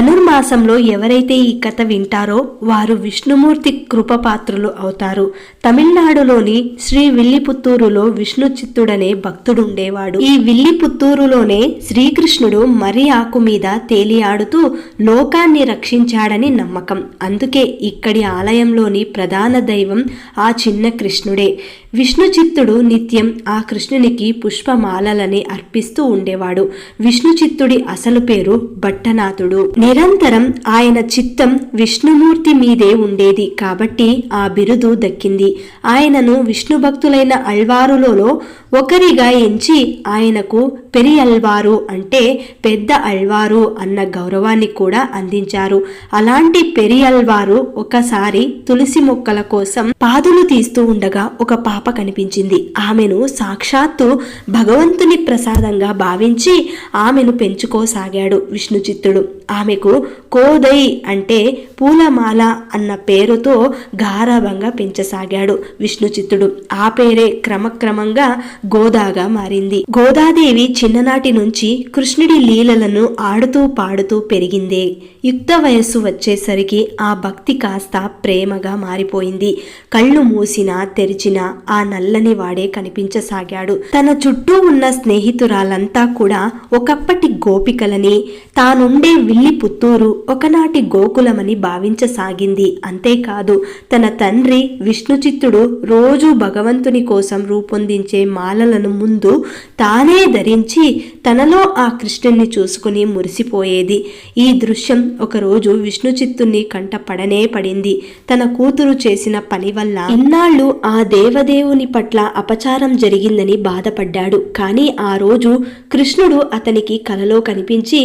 ధనుర్మాసంలో ఎవరైతే ఈ కథ వింటారో వారు విష్ణుమూర్తి కృపపాత్రులు అవుతారు. తమిళనాడులోని శ్రీ విల్లిపుత్తూరులో విష్ణు చిత్తుడనే భక్తుడుండేవాడు. ఈ విల్లిపుత్తూరులోనే శ్రీకృష్ణుడు మరి ఆకు మీద తేలియాడుతూ లోకాన్ని రక్షించాడని నమ్మకం. అందుకే ఇక్కడి ఆలయంలోని ప్రధాన దైవం ఆ చిన్న కృష్ణుడే. విష్ణు చిత్తుడు నిత్యం ఆ కృష్ణునికి పుష్పమాలలని అర్పిస్తూ ఉండేవాడు. విష్ణు చిత్తుడి అసలు పేరు భట్టనాథుడు. నిరంతరం ఆయన చిత్తం విష్ణుమూర్తి మీదే ఉండేది కాబట్టి ఆ బిరుదు దక్కింది. ఆయనను విష్ణు భక్తులైన అల్వారులలో ఒకరిగా ఎంచి ఆయనకు పెరి అల్వారు అంటే పెద్ద అల్వారు అన్న గౌరవాన్ని కూడా అందించారు. అలాంటి పెరి అల్వారు ఒకసారి తులసి మొక్కల కోసం పాదులు తీస్తూ ఉండగా ఒక పాప కనిపించింది. ఆమెను సాక్షాత్తు భగవంతుని ప్రసాదంగా భావించి ఆమెను పెంచుకోసాగాడు విష్ణు చిత్తుడు ఆమెకు కోదై అంటే పూలమాల అన్న పేరుతో గారాభంగా పెంచసాగాడు విష్ణుచిత్తుడు. ఆ పేరే క్రమక్రమంగా గోదాగా మారింది. గోదాదేవి చిన్ననాటి నుంచి కృష్ణుడి లీలలను ఆడుతూ పాడుతూ పెరిగిందే. యుక్త వయస్సు వచ్చేసరికి ఆ భక్తి కాస్త ప్రేమగా మారిపోయింది. కళ్ళు మూసినా తెరిచినా ఆ నల్లని వాడే కనిపించసాగాడు. తన చుట్టూ ఉన్న స్నేహితురాలంతా కూడా ఒకప్పటి గోపికలని తానుండే విల్లి పుత్తూరు ఒకనాటి గోకులమని భావించసాగింది. అంతేకాదు తన తండ్రి విష్ణుచిత్తుడు రోజూ భగవంతుని కోసం రూపొందించే మాలలను ముందు తానే ధరించి 去 తనలో ఆ కృష్ణుణ్ణి చూసుకుని మురిసిపోయేది. ఈ దృశ్యం ఒకరోజు విష్ణు చిత్తుణ్ణి కంట పడనే పడింది. తన కూతురు చేసిన పని వల్ల ఇన్నాళ్ళు ఆ దేవదేవుని పట్ల అపచారం జరిగిందని బాధపడ్డాడు. కానీ ఆ రోజు కృష్ణుడు అతనికి కలలో కనిపించి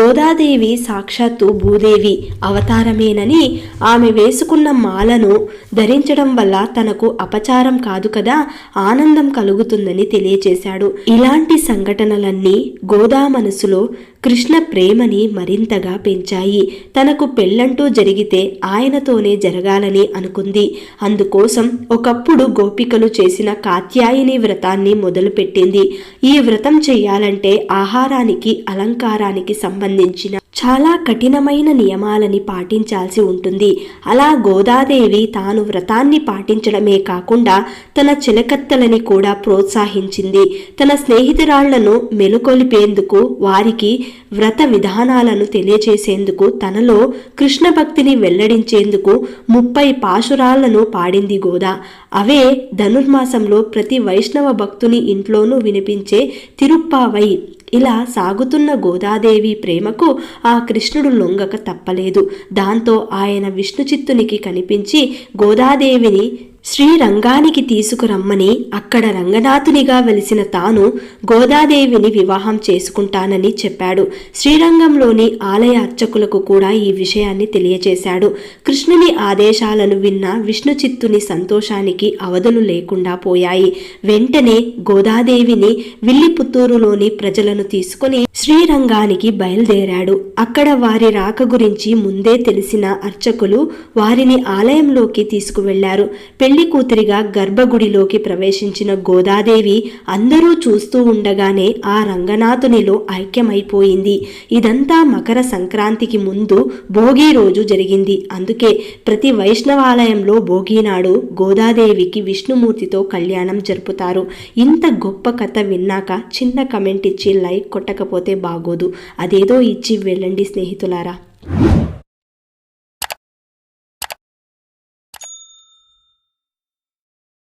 గోదాదేవి సాక్షాత్తు భూదేవి అవతారమేనని ఆమె వేసుకున్న మాలను ధరించడం వల్ల తనకు అపచారం కాదు కదా ఆనందం కలుగుతుందని తెలియచేశాడు. ఇలాంటి సంఘటనలన్నీ గోదా మనసులో కృష్ణ ప్రేమని మరింతగా పెంచాయి. తనకు పెళ్ళంటూ జరిగితే ఆయనతోనే జరగాలని అనుకుంది. అందుకోసం ఒకప్పుడు గోపికలు చేసిన కాత్యాయని వ్రతాన్ని మొదలుపెట్టింది. ఈ వ్రతం చెయ్యాలంటే ఆహారానికి అలంకారానికి సంబంధించిన చాలా కఠినమైన నియమాలని పాటించాల్సి ఉంటుంది. అలా గోదాదేవి తాను వ్రతాన్ని పాటించడమే కాకుండా తన చిలకత్తలని కూడా ప్రోత్సహించింది. తన స్నేహితురాళ్ళను మెలుకొలిపేందుకు వారికి వ్రత విధానాలను తెలియచేసేందుకు తనలో కృష్ణ భక్తిని వెల్లడించేందుకు ముప్పై పాశురాళ్ళను పాడింది గోదా. అవే ధనుర్మాసంలో ప్రతి వైష్ణవ భక్తుని ఇంట్లోనూ వినిపించే తిరుప్పావై ఇలా సాగుతున్న గోదాదేవి ప్రేమకు ఆ కృష్ణుడు లొంగక తప్పలేదు. దాంతో ఆయన విష్ణు చిత్తునికి కనిపించి గోదాదేవిని శ్రీరంగానికి తీసుకురమ్మని అక్కడ రంగనాథునిగా వెలిసిన తాను గోదాదేవిని వివాహం చేసుకుంటానని చెప్పాడు. శ్రీరంగంలోని ఆలయ అర్చకులకు కూడా ఈ విషయాన్ని తెలియచేశాడు కృష్ణుని ఆదేశాలను విన్న విష్ణు చిత్తుని సంతోషానికి అవధులు లేకుండా పోయాయి. వెంటనే గోదాదేవిని విల్లిపుత్తూరులోని ప్రజలను తీసుకుని శ్రీరంగానికి బయలుదేరాడు. అక్కడ వారి రాక గురించి ముందే తెలిసిన అర్చకులు వారిని ఆలయంలోకి తీసుకువెళ్ళారు. పెళ్ళి కూతురిగా గర్భగుడిలోకి ప్రవేశించిన గోదాదేవి అందరూ చూస్తూ ఉండగానే ఆ రంగనాథునిలో ఐక్యమైపోయింది. ఇదంతా మకర సంక్రాంతికి ముందు భోగి రోజు జరిగింది. అందుకే ప్రతి వైష్ణవాలయంలో భోగి నాడు గోదాదేవికి విష్ణుమూర్తితో కళ్యాణం జరుపుతారు. ఇంత గొప్ప కథ విన్నాక చిన్న కమెంట్ ఇచ్చి లైక్ కొట్టకపోతే బాగోదు. అదేదో ఇచ్చి వెళ్ళండి స్నేహితులారా.